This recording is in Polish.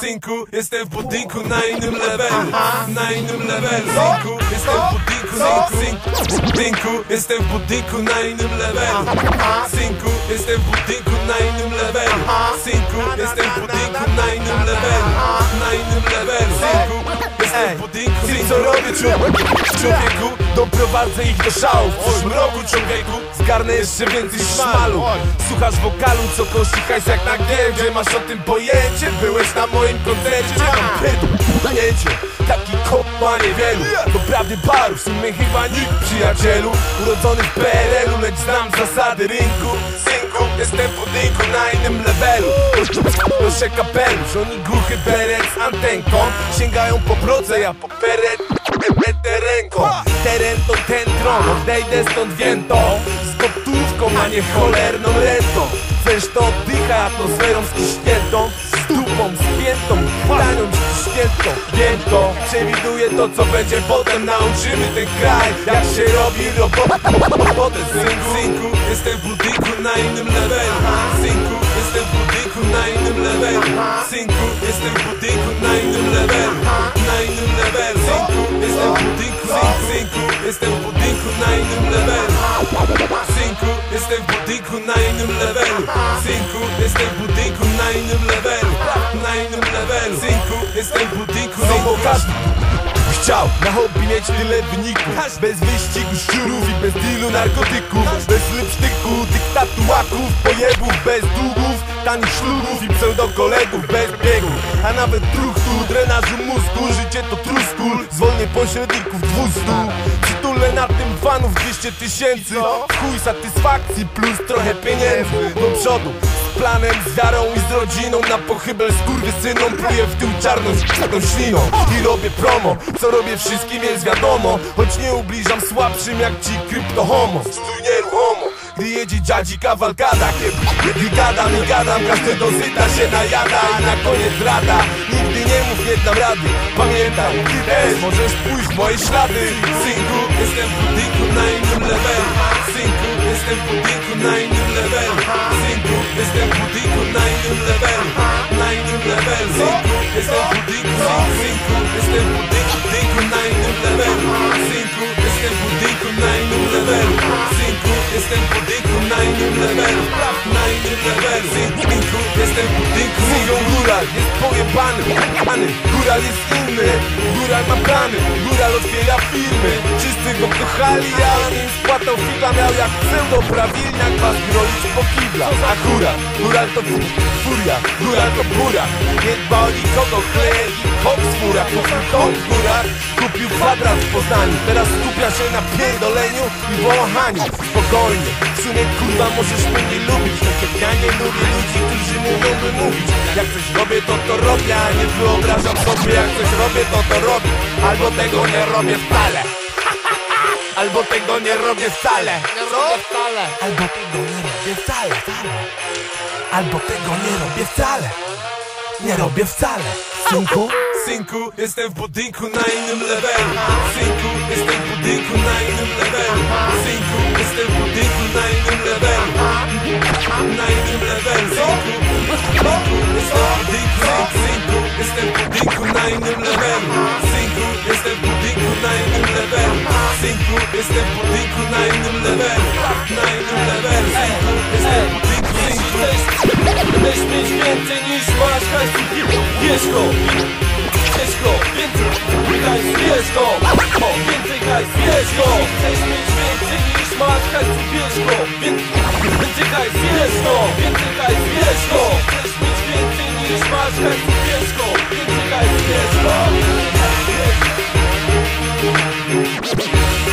Synku, jestem w budynku na innym um levelu Na innym um levelu Synku, jestem w budynku Synku, synku, Jestem w budynku na innym um levelu Synku, jestem w budynku na innym levelu Synku, jestem w budynku na innym levelu Na innym levelu W budynku. Ty co robię człowieku? Doprowadzę ich do szału. W przyszłym roku człowieku Zgarnę jeszcze więcej szmalu. Słuchasz wokalu, co kości hajs jak na giełdzie. Masz o tym pojęcie, byłeś na moim koncercie. Mam pierdolnięcie, taki kop ma niewielu. Doprawdy baru, w sumie chyba nikt przyjacielu. Urodzony w PRL-u, lecz znam zasady rynku jestem w budynku na innym levelu. Noszę kapelusz, oni głuchy beret z antenką. Sięgają po proce, ja po peret Będę ręką. Teren to ten tron, odejdę stąd wiem to Z gotówką, a nie cholerną rentą. Chcesz to oddycha atmosferą skiśniętą Z dupą spiętą, tanią ściśniętą Wiem to, przewiduję to co będzie potem. Nauczymy ten kraj, jak się robi robotę. Synku, synku, jestem w budynku na innym levelu. Synku, jestem w budynku na innym levelu. Synku, jestem w budynku na innym levelu. Na innym levelu. Synku, jestem w budynku Synku, synku, jestem w budynku na innym levelu. Synku, jestem w budynku na innym levelu. Synku, jestem w budynku na innym levelu każdy Chciał na hobby mieć tyle wyników. Bez wyścigu szczurów i bez dealu narkotyków. Bez lipstyku, dyktatu łaków, pojebów Bez długów, tanich ślubów i pseudokolegów Bez biegów, a nawet truchtu, drenażu mózgu. Życie to truskul, zwolnię pośredników 200 Przytulę na tym fanów 200 tysięcy. Chuj satysfakcji plus trochę pieniędzy. Do przodu, z planem, z wiarą i z rodziną. Na pochybel skurwysynom pluję w tył czarną tą śliną. I robię promo, co robię wszystkim jest wiadomo. Choć nie ubliżam słabszym jak ci kryptohomo. Stój nieruchomo gdy jedzie dziadzi kawalkada Kiedy gadam i gadam, każdy dosyta się najada. I na koniec rada, nigdy nie mów nie dam rady. Pamiętaj, ty możesz pójść w moje ślady. Synku, jestem w budynku na innym levelu Synku, jestem w budynku na innym levelu Synku, jestem w budynku na innym levelu pojebany Pany, góral jest inny. Góral ma plany, góral otwiera firmy. Wszyscy go kochali, a on im spłatał figla Miał jak pseudoprawilniak was grolić po kiblach A góral, góral to fu- furia. Góral to bura Nie dba o nikogo, chleje i koks fura Kupił górach, kupił kwadrat w Poznaniu. Teraz skupia się na pierdoleniu i wąchaniu. Spokojnie, w sumie kurwa możesz mnie nie lubić. Tak jak ja nie lubię ludzi, którzy mówią by Jak coś robię to to robię, a nie wyobrażam sobie Jak coś robię to to robię. Albo tego nie robię wcale. Albo tego nie robię wcale. Nie robię wcale. Albo tego nie robię wcale, wcale Albo tego nie robię wcale. Nie robię wcale. Synku, Synku, jestem w budynku na innym levelu. Synku, jestem w budynku na innym levelu. Synku, jestem w budynku na innym levelu Jestem w budynku na innym level Na innym level Jestem w budynku Jeśli chcesz, mieć więcej niż masz hajsu Bierz go Bierz go Więcej hajs Bierz go O, więcej hajs Bierz go Chcesz mieć więcej niż masz hajsu Bierz go Więcej hajs Bierz go Więcej hajs Bierz go Chcesz mieć więcej niż masz hajsu Bierz go Więcej hajs Bierz go Thank you.